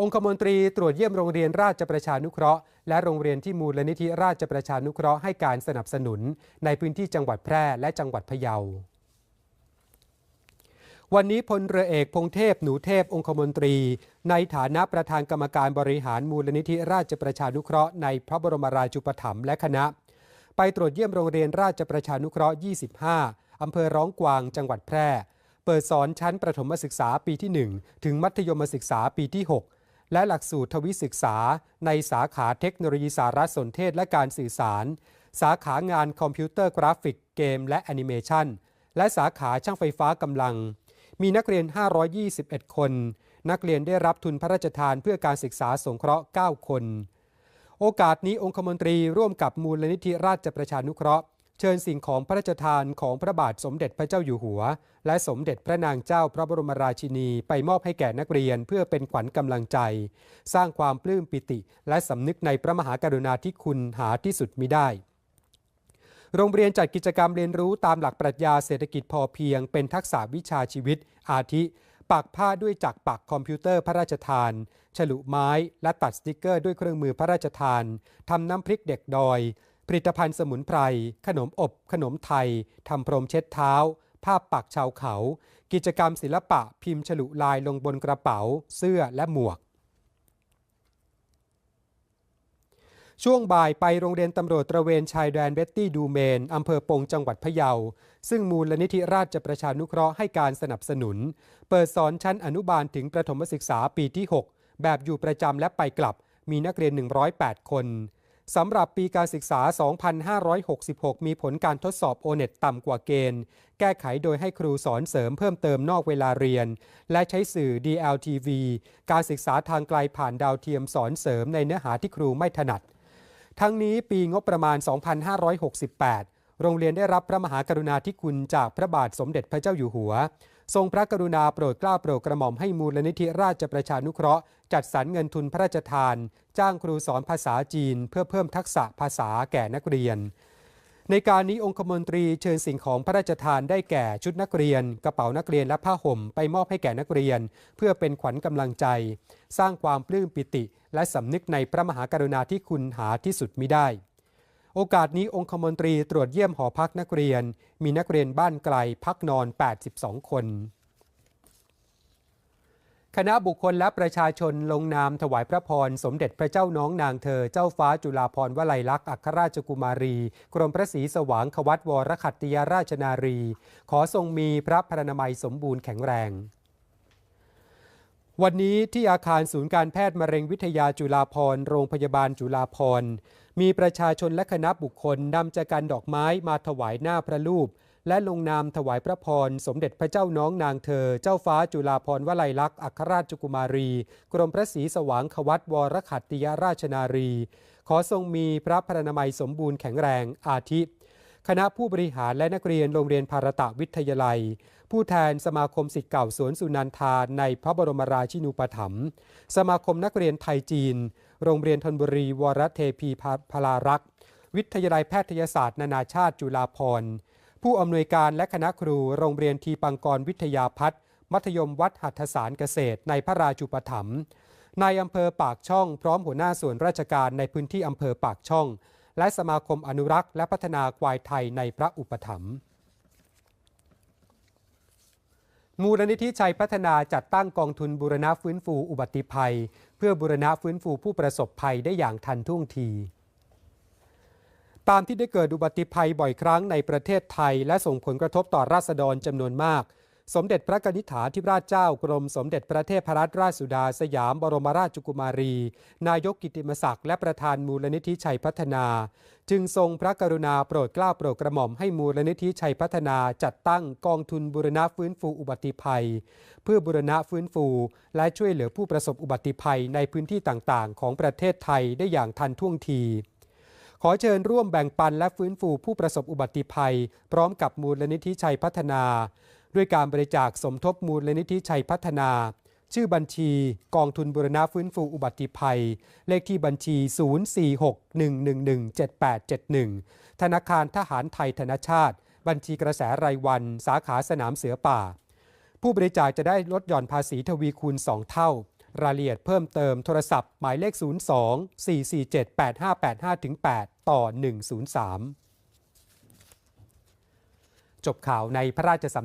องคมนตรีตรวจเยี่ยมโรงเรียนราชประชานุเคราะห์ และโรงเรียนที่มูลนิธิราชประชานุเคราะห์ให้การสนับสนุน ในพื้นที่จังหวัดแพร่และจังหวัดพะเยา วันนี้พลเรือเอกพงเทพหนูเทพองคมนตรี ในฐานะประธานกรรมการบริหารมูลนิธิราชประชานุเคราะห์ในพระบรมราชูปถัมภ์และคณะ ไปตรวจเยี่ยมโรงเรียนราชประชานุเคราะห์ 25 อำเภอร้องกวาง จังหวัดแพร่ เปิดสอนชั้นประถมศึกษาปีที่ 1 ถึงมัธยมศึกษาปีที่ 6 และหลักสูตรทวิศึกษา ในสาขาเทคโนโลยีสารสนเทศและการสื่อสาร สาขางานคอมพิวเตอร์กราฟิกเกมและแอนิเมชันและสาขาช่างไฟฟ้ากำลัง มีนักเรียน 521 คน นักเรียนได้รับทุนพระราชทานเพื่อการศึกษาสงเคราะห์ 9 คน โอกาสนี้องคมนตรีร่วมกับมูลนิธิราชประชานุเคราะห์ เชิญสิ่งของพระราชทานของพระบาทสมเด็จพระเจ้าอยู่หัว และสมเด็จพระนางเจ้าพระบรมราชินีไปมอบให้แก่นักเรียนเพื่อเป็นขวัญกำลังใจ สร้างความปลื้มปิติ และสำนึกในพระมหากรุณาธิคุณหาที่สุดมิได้ โรงเรียนจัดกิจกรรมเรียนรู้ตามหลักปรัชญาเศรษฐกิจพอเพียง เป็นทักษะวิชาชีวิต อาทิ ปักผ้าด้วยจักรปักคอมพิวเตอร์พระราชทาน ฉลุไม้ และตัดสติกเกอร์ด้วยเครื่องมือพระราชทานทำน้ำพริกเด็กดอย ผลิตภัณฑ์สมุนไพร ขนมอบ ขนมไทย ทำพรมเช็ดเท้า ภาพปักชาวเขา กิจกรรมศิลปะพิมพ์ฉลุลายลงบนกระเป๋า เสื้อและหมวก ช่วงบ่ายไปโรงเรียนตำรวจตระเวนชายแดนเบตตี้ดูเมนอำเภอปงจังหวัดพะเยา ซึ่งมูลนิธิราชประชานุเคราะห์ให้การสนับสนุน เปิดสอนชั้นอนุบาลถึงประถมศึกษาปีที่ 6 แบบอยู่ประจำและไปกลับมีนักเรียน 108 คน สำหรับปีการศึกษา 2566 มีผลการทดสอบโอเน็ตต่ำกว่าเกณฑ์ แก้ไขโดยให้ครูสอนเสริมเพิ่มเติมนอกเวลาเรียน และใช้สื่อ DLTV การศึกษาทางไกลผ่านดาวเทียมสอนเสริมในเนื้อหาที่ครูไม่ถนัด ทั้งนี้ปีงบประมาณ 2568 โรงเรียนได้รับพระมหากรุณาธิคุณจากพระบาทสมเด็จพระเจ้าอยู่หัว ทรงพระกรุณาโปรดเกล้าโปรดกระหม่อมให้มูลนิธิราชประชานุเคราะห์ จัดสรรเงินทุนพระราชทาน จ้างครูสอนภาษาจีน เพื่อเพิ่มทักษะภาษาแก่นักเรียน ในการนี้องคมนตรีเชิญสิ่งของพระราชทานได้แก่ชุดนักเรียน กระเป๋านักเรียนและผ้าห่มไปมอบให้แก่นักเรียน เพื่อเป็นขวัญกำลังใจ สร้างความปลื้มปิติ และสำนึกในพระมหากรุณาธิคุณหาที่สุดมิได้ โอกาสนี้องคมนตรีตรวจเยี่ยมหอพักนักเรียน มีนักเรียนบ้านไกลพักนอน 82 คน คณะบุคคลและประชาชนลงนามถวายพระพร สมเด็จพระเจ้าน้องนางเธอเจ้าฟ้าจุฬาภรณ์วลัยลักษณ์อัครราชกุมารี กรมพระศรีสว่างควัตวรขัตติยราชนารี ขอทรงมีพระพรรณนามัยสมบูรณ์แข็งแรง วันนี้ที่อาคารศูนย์การแพทย์มะเร็งวิทยาจุฬาภรโรงพยาบาลจุฬาภรมีประชาชนและคณะบุคคลนำจักันดอกไม้มาถวายหน้าพระรูป และลงนามถวายพระพร สมเด็จพระเจ้าน้องนางเธอ เจ้าฟ้าจุฬาภรวลัยลักษณ์อัครราชกุมารี กรมพระศรีสว่างควัตวรขัตติยราชนารี ขอทรงมีพระพรนามัยสมบูรณ์แข็งแรงอาทิ คณะผู้บริหารและนักเรียนโรงเรียนภารตะวิทยาลัย ผู้แทนสมาคมสิทธิ์เก่าสวนสุนันทาในพระบรมราชินูปถัมภ์สมาคมนักเรียนไทยจีน โรงเรียนธนบุรีวรเทพีพลารักษ์วิทยาลัยแพทยศาสตร์ นานาชาติจุฬาภรณ์ผู้อำนวยการและคณะครูโรงเรียนทีปังกรวิทยาพัฒน์มัธยมวัดหัตถสารเกษตร ในพระราชูปถัมภ์นายอำเภอปากช่องพร้อมหัวหน้าส่วนราชการในพื้นที่อำเภอปากช่อง และสมาคมอนุรักษ์ และพัฒนาควายไทยในพระอุปถัมภ์ มูลนิธิชัยพัฒนาจัดตั้งกองทุนบูรณะฟื้นฟูอุบัติภัย เพื่อบูรณะฟื้นฟูผู้ประสบภัยได้อย่างทันท่วงทีตามที่ได้เกิดอุบัติภัยบ่อยครั้งในประเทศไทย และส่งผลกระทบต่อราษฎรจำนวนมาก สมเด็จพระนิษฐาธิราชเจ้ากรมสมเด็จพระเทพรัตนราชสุดาสยามบรมราชกุมารี นายกกิติมศักดิ์และประธานมูลนิธิชัยพัฒนา จึงทรงพระกรุณาโปรดเกล้าโปรดกระหม่อมให้มูลนิธิชัยพัฒนาจัดตั้งกองทุนบูรณะฟื้นฟูอุบัติภัย เพื่อบูรณะฟื้นฟู และช่วยเหลือผู้ประสบอุบัติภัยในพื้นที่ต่างๆ ของประเทศไทยได้อย่างทันท่วงทีขอเชิญร่วมแบ่งปันและฟื้นฟูผู้ประสบอุบัติภัย พร้อมกับมูลนิธิชัยพัฒนา ด้วยการบริจาคสมทบมูลลนิธิชัยพัฒนา ชื่อบัญชีกองทุนบูรณะฟื้นฟูอุบัติภัย เลขที่บัญชี 046-111-7871 ธนาคารทหารไทยธนชาติ บัญชีกระแสรายวัน สาขาสนามเสือป่า ผู้บริจาคจะได้ลดหย่อนภาษีทวีคูณ 2 เท่า รายละเอียดเพิ่มเติมโทรศัพท์หมายเลข 02 447 8585ถึง8ต่อ 103จบข่าวในพระราชสำ